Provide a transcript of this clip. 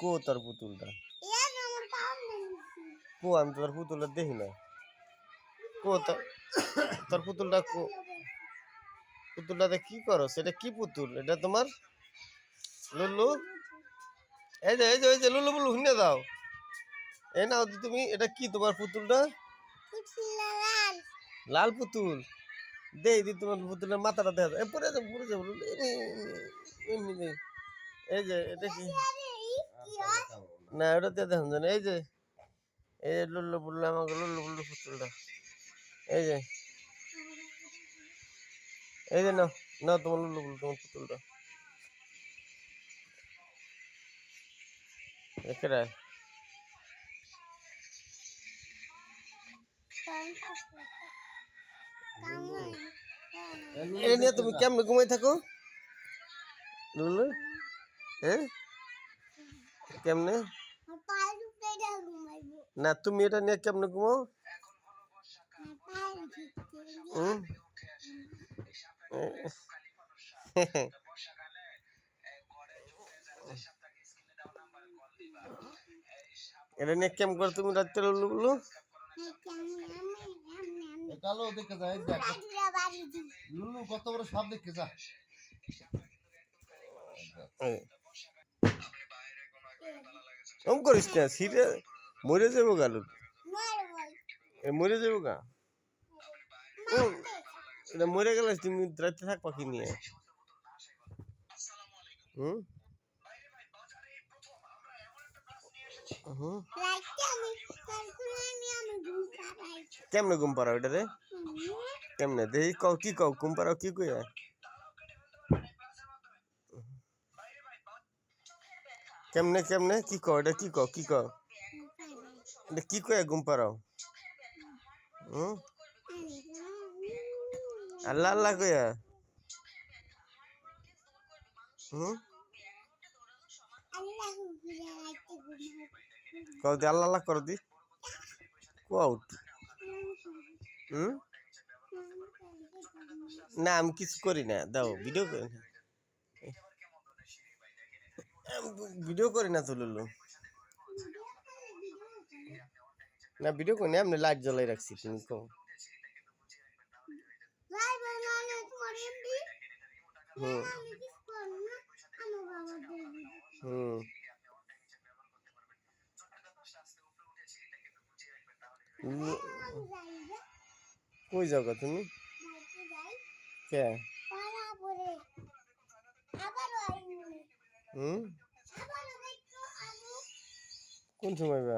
কো তোর পুতুলটা? কো আমি তোর পুতুলটা দেখি না কো তোর তোর পুতুলটা কো? পুতুলটাতে কি করো? সেটা কি পুতুল? এটা তোমার? লুল্লু? এই যে এই যে এই যে লুল্লু বুলু শুনে দাও। এই নাও দি তুমি এটা কি তোমার পুতুলটা? লাল। পুতুল? দেই দি তোমার পুতুলের মাথাটা দেখা যায়। পরে যাব যাব দে। এই যে এটা কি? না, ওটা দিয়ে দেখুন জানো। এই যে এই যে লুল্লু বুল্লু আমাকে লুল্লু বুল্লু পুতুলটা। এই যে এই যে নাও নাও তোমার লুল্লু বুল্লু তোমার পুতুলটা। এখানে এই নিয়ে তুমি কেমনে ঘুমাই থাকো? লুল্লু? হ্যাঁ? কেমনে? না তুমি এটা নিয়ে কেমনে পায়ের এটা নিয়ে কেমন করে তুমি রাত্রে আমি কালো দেখে যায় লুলু কত বড় সাপ দেখে যা। ওম করিস না সিরে মরে যাব গা লুল্লু মার যাব গা? এটা মরে গেলে তুমি রাতে থাকবা কি নিয়ে? হুম। কেমনে ঘুম পাড়াও এটা রে? কেমনে? দেখি কও কি কও ঘুম পাড়াও কি কইয়া? কেমনে কেমনে কি কও এটা কি কও কি কও এটা কি কইয়া ঘুম পাড়াও হুম আল্লাহ আল্লাহ কইয়া হুম আল্লাহ ঘুরে রাইতে ঘুমাই কও দি আল্লাহ আল্লাহ করো দি কও হুম না আমি কিছু করি না দাও ভিডিও করি না ভিডিও করি না তো লুলু। না ভিডিও করি না এমনি লাইট জ্বলাই রাখছি তুমি এমডি হুম। কই যাও গো তুমি? কে? হুম? কোন সময় বা